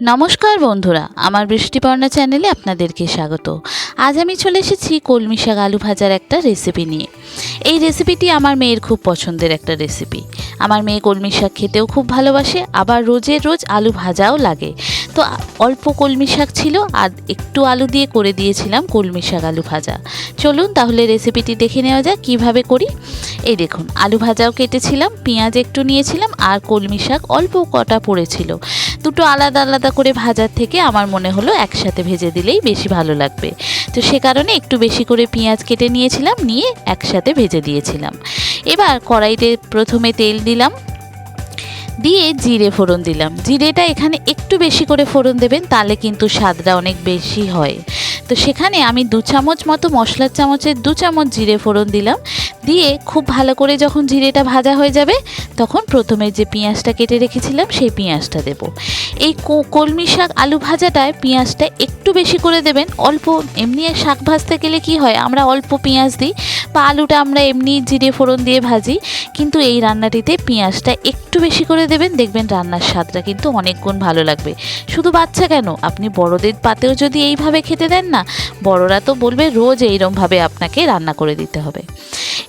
নমস্কার বন্ধুরা, আমার বৃষ্টিপর্ণা চ্যানেলে আপনাদেরকে স্বাগত। আজ আমি চলে এসেছি কলমি শাক আলু ভাজার একটা রেসিপি নিয়ে। এই রেসিপিটি আমার মেয়ের খুব পছন্দের একটা রেসিপি আমার মেয়ে কলমি শাক খেতেও খুব ভালোবাসে, আবার রোজের রোজ আলু ভাজাও লাগে। তো অল্প কলমি শাক ছিল আর একটু আলু দিয়ে করে দিয়েছিলাম কলমি শাক আলু ভাজা। চলুন তাহলে রেসিপিটি দেখে নেওয়া যাক, কীভাবে করি। এই দেখুন, আলু ভাজাও কেটেছিলাম, পেঁয়াজ একটু নিয়েছিলাম আর কলমি শাক অল্প কটা পড়েছিল। দুটো আলাদা আলাদা করে ভাজার থেকে আমার মনে হলো একসাথে ভেজে দিলেই বেশি ভালো লাগবে। তো সে কারণে একটু বেশি করে পেঁয়াজ কেটে নিয়েছিলাম, নিয়ে একসাথে ভেজে দিয়েছিলাম। এবার কড়াইতে প্রথমে তেল দিলাম দিয়ে জিরে ফোড়ন দিলাম। জিরেটা এখানে একটু বেশি করে ফোড়ন দেবেন, তাহলে কিন্তু স্বাদটা অনেক বেশি হয়। তো সেখানে আমি দু চামচ মতো মশলার চামচের দু চামচ জিরে ফোড়ন দিলাম। দিয়ে খুব ভালো করে যখন জিরেটা ভাজা হয়ে যাবে তখন প্রথমে যে পেঁয়াজটা কেটে রেখেছিলাম, সেই পেঁয়াজটা দেব। এই কলমি শাক আলু ভাজাটায় পেঁয়াজটা একটু বেশি করে দেবেন। অল্প এমনি শাক ভাজতে গেলে কি হয়, আমরা অল্প পেঁয়াজ দিই বা আলুটা আমরা এমনি জিরে ফোড়ন দিয়ে ভাজি, কিন্তু এই রান্নাটিতে পেঁয়াজটা একটু বেশি করে দেবেন। দেখবেন রান্নার স্বাদটা কিন্তু অনেক গুণ ভালো লাগবে। শুধু বাচ্চা কেন? আপনি বড়দের পাতেও যদি এইভাবে খেতে দেন না, বড়রা তো বলবে রোজ এইরমভাবে আপনাকে রান্না করে দিতে হবে।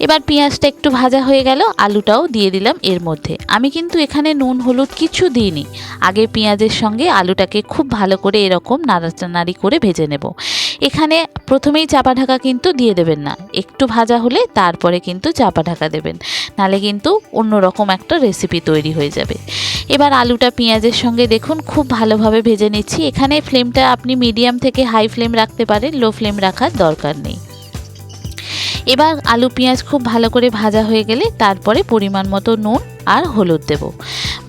এবার পেঁয়াজটা একটু ভাজা হয়ে গেল, আলুটাও দিয়ে দিলাম। এর মধ্যে। আমি কিন্তু এখানে নুন, হলুদ কিছু দিইনি। আগে পেঁয়াজের সঙ্গে আলুটাকে খুব ভালো করে এরকম নাড়াচাড়ি করে ভেজে নেব। এখানে প্রথমেই চাপা ঢাকা কিন্তু দিয়ে দেবেন না। একটু ভাজা হলে তারপরে কিন্তু চাপা ঢাকা দেবেন। নালে কিন্তু অন্যরকম একটা রেসিপি তৈরি হয়ে যাবে। এবার আলুটা পেঁয়াজের সঙ্গে দেখুন, খুব ভালোভাবে ভেজে নিচ্ছি। এখানে ফ্লেমটা আপনি মিডিয়াম থেকে হাই ফ্লেম রাখতে পারেন, লো ফ্লেম রাখার দরকার নেই। এবার আলু পেঁয়াজ খুব ভালো করে ভাজা হয়ে গেলে তারপরে পরিমাণ মতো নুন আর হলুদ দেব।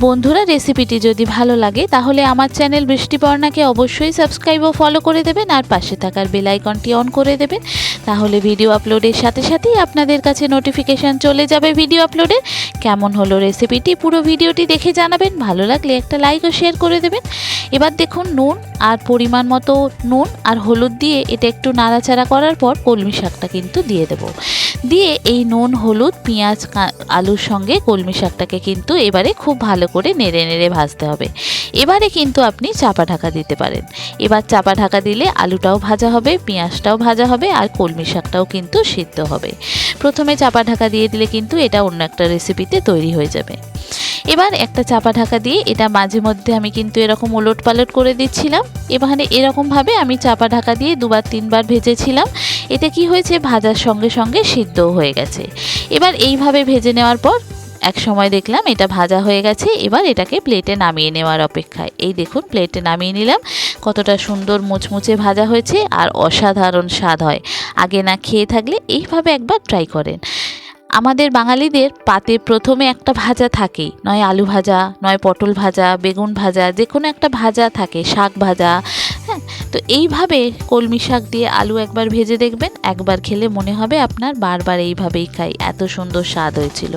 বন্ধুরা রেসিপিটি যদি ভালো লাগে, তাহলে আমার চ্যানেল বৃষ্টিপর্ণাকে অবশ্যই সাবস্ক্রাইব ও ফলো করে দেবেন আর পাশে থাকার বেল আইকনটি অন করে দেবেন। তাহলে ভিডিও আপলোডের সাথে সাথেই আপনাদের কাছে নোটিফিকেশান চলে যাবে ভিডিও আপলোডের কেমন হলো রেসিপিটি পুরো ভিডিওটি দেখে জানাবেন, ভালো লাগলে একটা লাইক ও শেয়ার করে দেবেন। এবার দেখুন নুন আর পরিমাণ মতো নুন আর হলুদ দিয়ে এটা একটু নাড়াচাড়া করার পর কলমি শাকটা কিন্তু দিয়ে দেব। দিয়ে এই নুন, হলুদ, পেঁয়াজ, আলুর সঙ্গে কলমি শাকটাকে কিন্তু এবারে খুব ভালো করে নেড়ে নেড়ে ভাজতে হবে। এবারে কিন্তু আপনি চাপা ঢাকা দিতে পারেন। এবার চাপা ঢাকা দিলে আলুটাও ভাজা হবে, পেঁয়াজটাও ভাজা হবে আর কলমি শাকটাও কিন্তু সিদ্ধ হবে। প্রথমে চাপা ঢাকা দিয়ে দিলে কিন্তু এটা অন্য একটা রেসিপিতে তৈরি হয়ে যাবে। এবার একটা চাপা ঢাকা দিয়ে এটা মাঝে মধ্যে আমি কিন্তু এরকম ওলট পালট করে দিচ্ছিলাম। এবারে এরকমভাবে আমি চাপা ঢাকা দিয়ে দুবার, তিনবার ভেজেছিলাম। এতে কি হয়েছে? ভাজার সঙ্গে সঙ্গে সিদ্ধও হয়ে গেছে। এবার এইভাবে ভেজে নেওয়ার পর এক সময় দেখলাম এটা ভাজা হয়ে গেছে, এবার এটাকে প্লেটে নামিয়ে নেওয়ার অপেক্ষায়। এই দেখুন প্লেটে নামিয়ে নিলাম। কতটা সুন্দর মুচমুচে ভাজা হয়েছে আর অসাধারণ স্বাদ হয়। আগে না খেয়ে থাকলে এইভাবে একবার ট্রাই করেন। আমাদের বাঙালিদের পাতে প্রথমে একটা ভাজা থাকেই। নয় আলু ভাজা, নয় পটল ভাজা, বেগুন ভাজা যে কোনো একটা ভাজা থাকে। শাক ভাজা তো এইভাবে কলমি শাক দিয়ে আলু একবার ভেজে দেখবেন, একবার খেলে মনে হবে আপনার বারবার এইভাবেই খাই, এত সুন্দর স্বাদ হয়েছিল।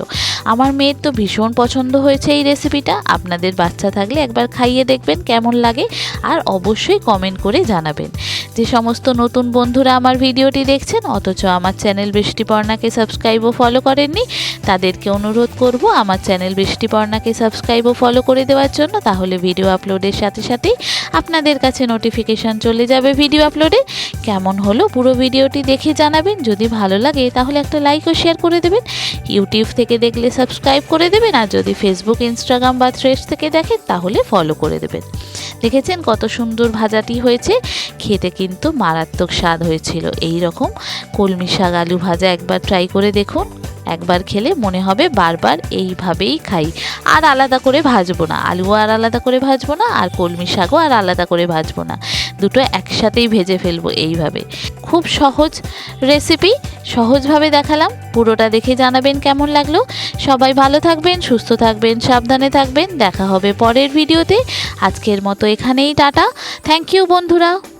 আমার মেয়ের তো ভীষণ পছন্দ হয়েছে এই রেসিপিটা, আপনাদের বাচ্চা থাকলে একবার খাইয়ে দেখবেন কেমন লাগে আর অবশ্যই কমেন্ট করে জানাবেন। যে সমস্ত নতুন বন্ধুরা আমার ভিডিওটি দেখছেন, অথচ আমার চ্যানেল বৃষ্টিপর্ণাকে সাবস্ক্রাইব ও ফলো করেননি, তাদেরকে অনুরোধ করব আমার চ্যানেল বৃষ্টিপর্ণাকে সাবস্ক্রাইব ও ফলো করে দেওয়ার জন্য, তাহলে ভিডিও আপলোডের সাথে সাথেই আপনাদের কাছে নোটিফিকেশান চলে যাবে ভিডিও আপলোডে। কেমন হলো পুরো ভিডিওটি দেখে জানাবেন। যদি ভালো লাগে তাহলে একটা লাইক ও শেয়ার করে দেবেন। ইউটিউব থেকে দেখলে সাবস্ক্রাইব করে দেবেন আর যদি ফেসবুক ইনস্টাগ্রাম বা থ্রেডস থেকে দেখেন তাহলে ফলো করে দেবেন। দেখেছেন কত সুন্দর ভাজাটি হয়েছে? খেতে কিন্তু মারাত্মক স্বাদ হয়েছিল। এই রকম কলমি শাক আলু ভাজা একবার ট্রাই করে দেখুন। একবার খেলে মনে হবে বারবার এইভাবেই খাই। আর আলাদা করে ভাজবো না। আলু আর আলাদা করে ভাজবো না, আর কলমি শাকও আর আলাদা করে ভাজবো না। দুটো একসাথেই ভেজে ফেলব এইভাবে। খুব সহজ রেসিপি, সহজভাবে দেখালাম। পুরোটা দেখে জানাবেন কেমন লাগল। সবাই ভালো থাকবেন, সুস্থ থাকবেন, সাবধানে থাকবেন। দেখা হবে পরের ভিডিওতে। আজকের মতো এখানেই টাটা। থ্যাংক ইউ বন্ধুরা।